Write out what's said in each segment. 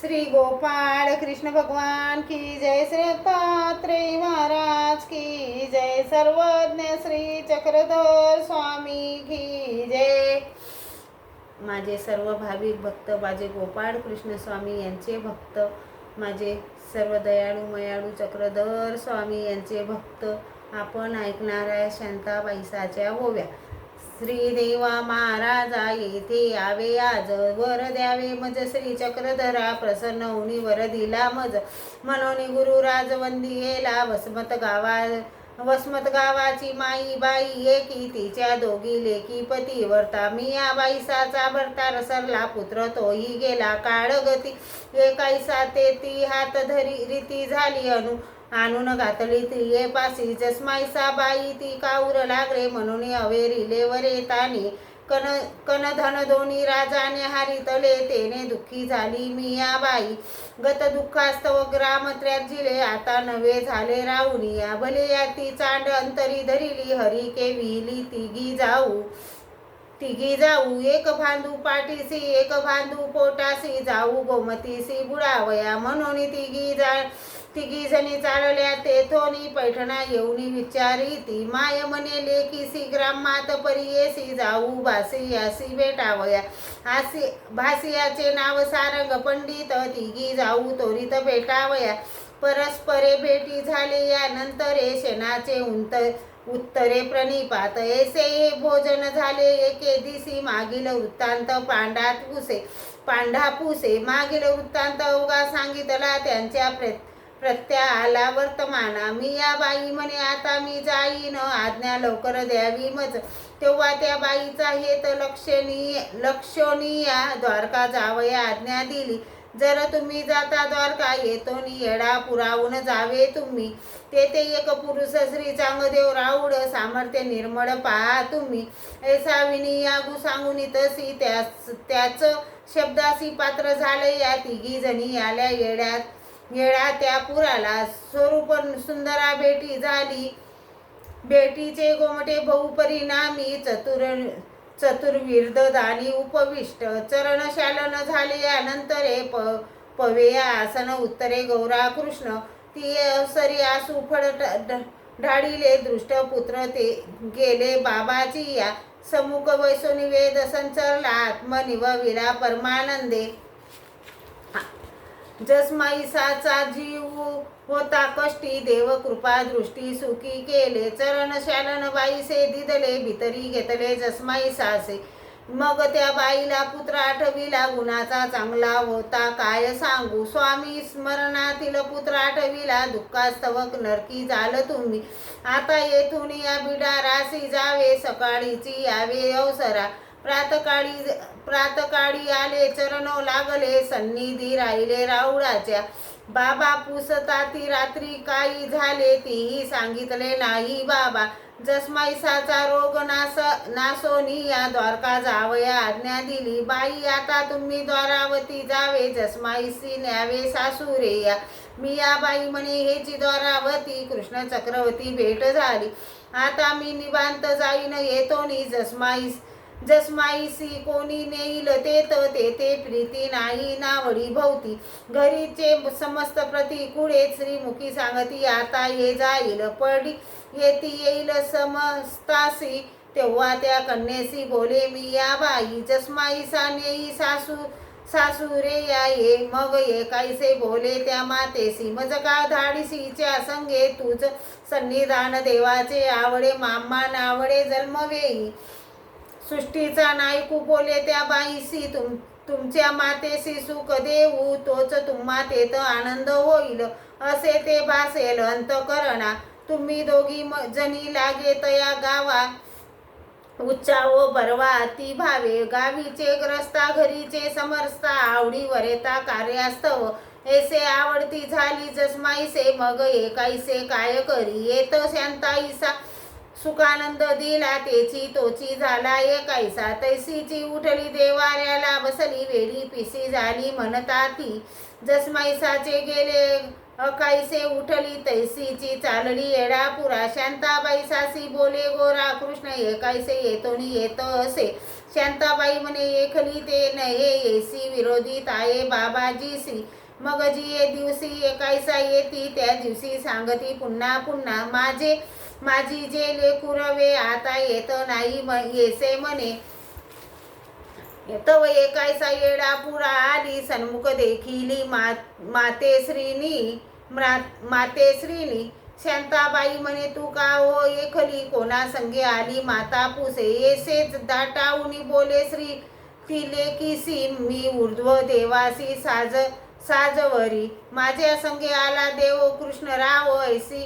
श्री गोपाळ कृष्ण भगवान की जय श्री दत्तात्रेय महाराज की जय. सर्वज्ञ श्री चक्रधर स्वामी की जय. माझे सर्व भाविक भक्त माझे गोपाळ कृष्ण स्वामी यांचे भक्त माझे सर्व दयाळू मयाळू चक्रधर स्वामी यांचे भक्त आपण ऐकणार आहे शांताबाईसाच्या ओव्या श्रीदेवा महाराजा येथे यावे आज. वर द्यावे मज. श्री चक्रधरा प्रसन्न होऊनी वर दिला मज. म्हणून गुरु राजवंदी येला. वसमत गावा वसमत गावाची माई बाई एकी. तिच्या दोघी लेकी पती वर्ता. मिया बाईसाचा भरता रसरला पुत्र तोही गेला काळगती. एकाईसा ते ती हात धरी रीती झाली अनु. आणून घातली ती. पासी जसमाईसा बाई ती काऊर लागले म्हणून अवेरिले वरे येताने. कन कनधन दोन्ही राजाने हारितले तेने दुःखी झाली मिया बाई गत दुःखास्तव ग्राम जिले आता नवे झाले राहुनिया भले या ती चांड अंतरी धरिली हरी के विहिली तिघी जाऊ. तिघी जाऊ एक भांदू पाठीसी एक भांदू पोटासी जाऊ गोमतीसी बुडावया म्हणून तिघी जा तिघी जणी चालल्या तेथोनी पैठणा येऊनी विचारी ती माय म्हणे लेकीसी ग्रामात परियेसी जाऊ भासीयासी भेटावया. आसी भासियाचे नाव सारंग पंडित तिघी जाऊ त्वरित भेटावया. परस्परे भेटी झाले या नंतरे शेणाचे उंत उत्तरे प्रणिपात एसे हे भोजन झाले एके दिसी मागील वृत्तांत पांडात पुसे पांढा पुसे मागील वृत्तांत उगा सांगितला त्यांच्या प्र प्रत्या आला वर्तमाना मी या बाई म्हणे आता मी जाईन. आज्ञा लवकर द्यावी मज. तेव्हा त्या बाईचा हेत लक्षणीय लक्षणीय. द्वारका जावया आज्ञा दिली. जर तुम्ही जाता द्वारका येतो नि येडा पुरावून जावे तुम्ही. तेथे एक पुरुष श्री चांगदेव राऊड सामर्थ्य निर्मळ पहा तुम्ही. ऐसा विनी यागू सांगून तशी त्याच त्याच शब्दासी पात्र झाले या तिघी जणी आल्या येड्यात. गेला त्या पुराला. स्वरूप सुंदरा भेटी झाली. बेटीचे गोमटे बहुपरिणामी चतुर चतुर्विर्द दानी उपविष्ट. चरणशालन झाले अनंतरे प पवेया आसन उत्तरे गौरा कृष्ण. ती सरी आसू फड ढाळीले दृष्ट पुत्र ते गेले बाबाची या. समुख वैसो निवेद संचरला. आत्मनिव विरा परमानंदे. जसमाईसाचा जीव होता कष्टी देव कृपा दृष्टी सुखी केले चरण शालन बाईसे दिदले भितरी घेतले जसमाईसासे मग त्या बाईला पुत्र आठविला गुणाचा चांगला होता काय सांगू? स्वामी स्मरणातील पुत्र आठविला दुःखास्तवक नरकी झालं तुम्ही. आता येथून या बिडारासी जावे सकाळीची यावे अवसरा. प्रातकाळी प्रातकाळी आले चरणो लागले सन्निधी राहिले राऊळाच्या बाबा पुसता ती रात्री काही झाले तीही सांगितले नाही बाबा. जसमाईसाचा रोग नास नासोनी या द्वारका जावया आज्ञा दिली. बाई आता तुम्ही द्वारावती जावे जसमाईसी न्यावे सासुरे या मी या बाई म्हणे हेची द्वारावती कृष्ण चक्रवर्ती भेट झाली. आता मी निवांत जाईन येतो नि जसमाईस जसमाईसी कोणी नेईल ते तर तेथे प्रीती नाही नावडी भोवती. घरीचे समस्त प्रतिकुळे श्रीमुखी सांगती आता ये जाईल पडी येती येईल समस्तासी तेव्हा त्या कन्येसी बोले मी या बाई जसमाई नेई सासू सासुरे या ये मग ये कायसे बोले त्या मातेसी मज का धाडीसीच्या संगे तुझ सन्निधान देवाचे आवडे मामा नावडे जन्मवेई. सृष्टीचा नायकू बोले त्या बाईसी तुम तुमच्या मातेसी सुख देऊ तोच तुम्हा तेत आनंद होईल. असे ते भासेल अंतकरणा. तुम्ही दोघी म- जणी लागे तया गावा. उच्चावो बरवा ती भावे. गावीचे ग्रस्ता घरीचे समरस्ता आवडी वरेता कार्यास्तव. ऐसे आवडती झाली जसमाईसे मग एकाईसे काय करी? येत शांताईसा सुखानंद दिला तेची तोची झाला एकायसा तैसीची उठली देवाऱ्याला बसली वेडी पिसी झाली म्हणता ती. जसमैसाचे गेले अकाईसे उठली तैसीची चालली येडापुरा शांताबाई सासी बोले गोरा कृष्ण एकायसे येतो नि येत असे. शांताबाई म्हणे एकली ते नये येसी विरोधी ताये बाबाजीसी. मग जी ये दिवशी एकायसा येती त्या दिवशी सांगती पुन्हा पुन्हा. माझे माझी जे लेकुरवे आता येत नाही येसे म्हणे. तव एकायसा येडा पुरा आली सन्मुख देखिली मा मातेश्रीनी म्रा- मातेश्रीनी शांताबाई म्हणे तू का हो एकली कोणा संगे आली? माता पुसे येसेच दाटाऊनी बोले श्री तिले किसी मी ऊर्ध्व देवासी साज साजवरी. माझ्या संगे आला देव कृष्णराव ऐसी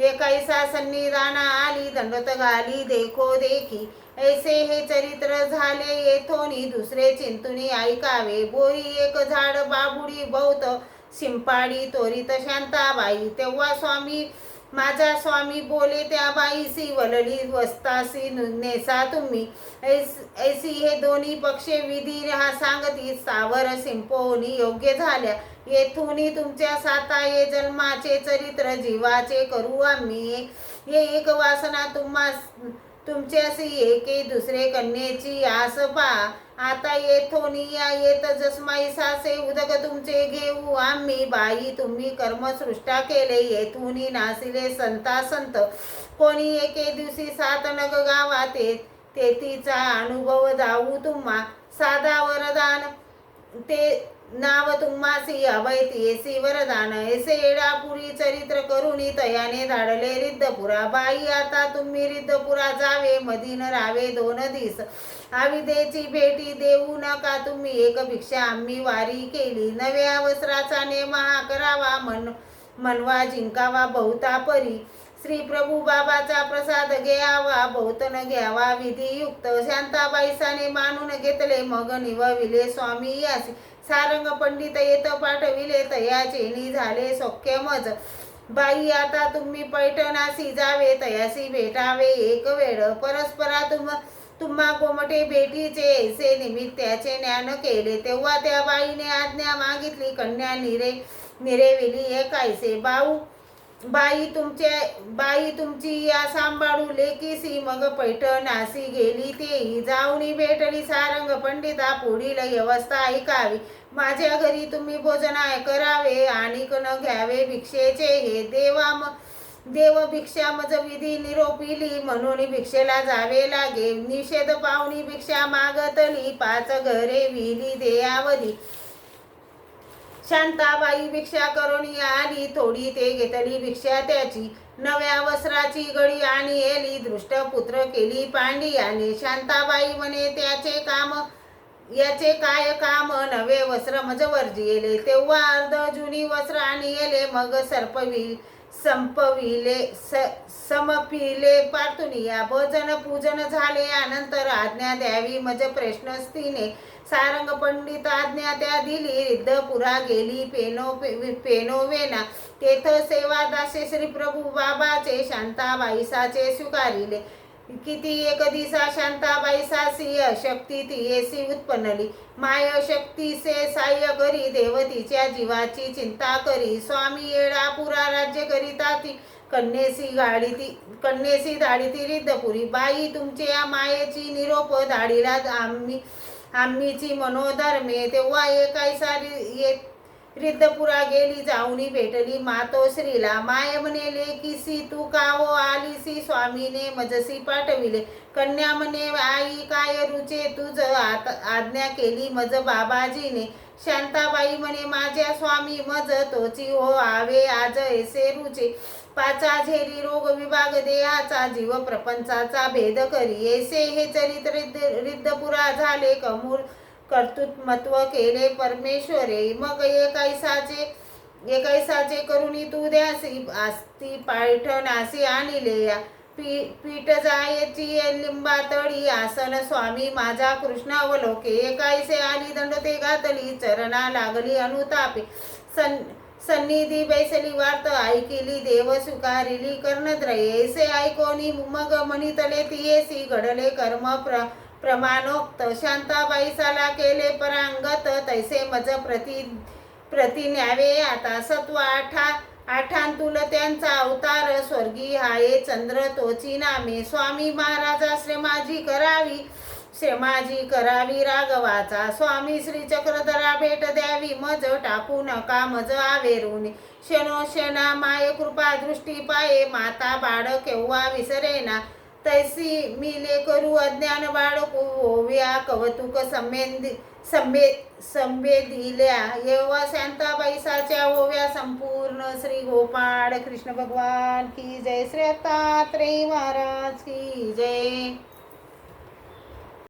एकाईसा सन्निधाना आली दंडत घाली देखो देखी. ऐसे हे चरित्र झाले येथोनी दुसरे चिंतुनी ऐकावे. बोरी एक झाड बाबुडी बहुत शिंपाडी त्वरित शांताबाई. तेव्हा स्वामी माझा स्वामी बोले त्या बाईसी वलली वस्तासी नेसा तुम्ही. ऐस ऐसी हे दोन्ही पक्षे विधी हा सांगती सावर सिंपोनी योग्य झाल्या. येथूनही तुमच्या साता ये जन्माचे चरित्र जीवाचे करू आम्ही. हे एक वासना तुम्हा तुमच्यासी एके दुसरे कन्येची आस पा. आता येथोनी या येत जसमाई सासे उदक तुमचे घेऊ. आम्ही बाई तुम्ही कर्मसृष्टा केले. येथुनी नासिले संता संत. कोणी एके दिवशी सात नग गावात ये- तेथीचा अनुभव जाऊ तुम्हा. साधा वरदान ते नाव तुम्हासी अभयती एसी वरदान एसे येडापुरी चरित्र करुणी तयाने धाडले रिद्धपुरा. बाई आता तुम्ही रिद्धपुरा जावे मदीन रावे दोन दिस. आविदेची भेटी देऊ नका तुम्ही एक भिक्षा आम्ही वारी केली. नव्या वस्त्राचा नेम हा करावा मन मनवा जिंकावा बहुता परी. श्री प्रभू बाबाचा प्रसाद घ्यावा बहुत न घ्यावा. विधियुक्त शांताबाईसाने मानून घेतले मग निवविले स्वामी यासी सारंग पंडित येत पाठविले तयाचे नि झाले सौख्य मज बाई आता तुम्ही पैठणासी जावे तयासी भेटावे एक वेळ. परस्परा तुम तुम्हा कोमटे भेटीचे ऐसे निमित्ताचे ज्ञान केले. तेव्हा त्या बाईने आज्ञा मागितली कन्या निरे निरेविली एकायसे बाऊ बाई तुमचे बाई तुमची या सांभाळू लेकीसी मग पैठणासी गेली तेही. जाऊनी भेटली सारंग पंडिता पुढील व्यवस्था ऐकावी. माझ्या घरी तुम्ही भोजनाय करावे आणि न घ्यावे भिक्षेचे हे देवा म देव भिक्षा मज विधी निरोपिली म्हणून भिक्षेला जावे लागे. निषेध पाहुणी भिक्षा मागतली पाच घरे विली देयावधी. शांताबाई भिक्षा करून आली थोडी ते घेतली भिक्षा त्याची. नव्या वस्त्राची गळी आणि एली दृष्ट पुत्र केली पांडी आणि शांताबाई म्हणे त्याचे काम याचे काय काम नवे वस्त्र मज वर्जिले तेव्हा अर्ध जुनी वस्त्र आणि येले मग सर्पविल संपविले स समपिले पार्थुनिया भोजन पूजन झाले अनंतर आज्ञा द्यावी. मज प्रश्नस्तीने सारंग पंडित आज्ञा त्या दिली. रिद्धपुरा गेली पेनो पे- पेनोवेना तेथ सेवा दासे श्री प्रभू बाबाचे शांताबाईसाचे स्वीकारिले. किती एक दिसा शांताबाई शक्ती ती एसी उत्पन्नली. माय शक्ती से साह्य करी देवतीच्या जीवाची चिंता करी. स्वामी येडा पुरा राज्य करीता ती. कन्येसी गाडी ती कन्येसी दाडी ती रिद्धपुरी. बाई तुमच्या मायेची निरोप धाडीला आम्ही आम्हीची मनोधर्मे. तेव्हा एकायसा येत रिद्धपुरा गेली जाऊनी भेटली मातोश्रीला. माय म्हणेले किसी तू कावो हो आलीसी स्वामीने मजसी पाठविले. कन्या म्हणे आई काय रुचे? तुझ आत आज्ञा केली मज बाबाजीने. शांताबाई म्हणे माझ्या स्वामी मज तोची हो आवे आज ऐसे रुचे. पाचा झेरी रोग विभाग देहाचा जीव प्रपंचाचा भेद करी. ऐसे हे चरित्र रिद्धपुरा झाले कमूर. कर्तृत्वत्व केले परमेश्वरे मग एकैसाचे एकैसाचे करुणी तू द्यासी आस्ती पायठणासी आणिले या पी पीठ जायची लिंबातळी आसन स्वामी माझा कृष्ण अवलोके. एकाईसे आली दंड ते घातली चरणा लागली अनुतापे. सन सन्निधी बैसली वार्त ऐकिली देव स्वीकारिली कर्णद्रये ऐसे ऐकोनी मग म्हणितले तियेसी घडले कर्म प्र प्रमाणोक्त. शांताबाई साला केले परांगत तैसे मज प्रति प्रति न्यावे. आता सत्व आठा आठांतुल त्यांचा अवतार. स्वर्गी हाये चंद्र तोची नामे. स्वामी महाराजा श्रेमाजी करावी. श्रेमाजी करावी राघवाचा. स्वामी श्री चक्रधरा भेट द्यावी. मज टाकू नका मज आवेरून. शनो शना माय कृपा दृष्टी पाये. माता बाळ केव्हा विसरेना. तैसी मिले करू अज्ञान बाळक होव्या कवतुक संबेधी संबे संबेधिल्या येवा शांताबाई साच्या होव्या संपूर्ण श्री गोपाळ कृष्ण भगवान की जय. श्री दत्तात्रेय महाराज की जय.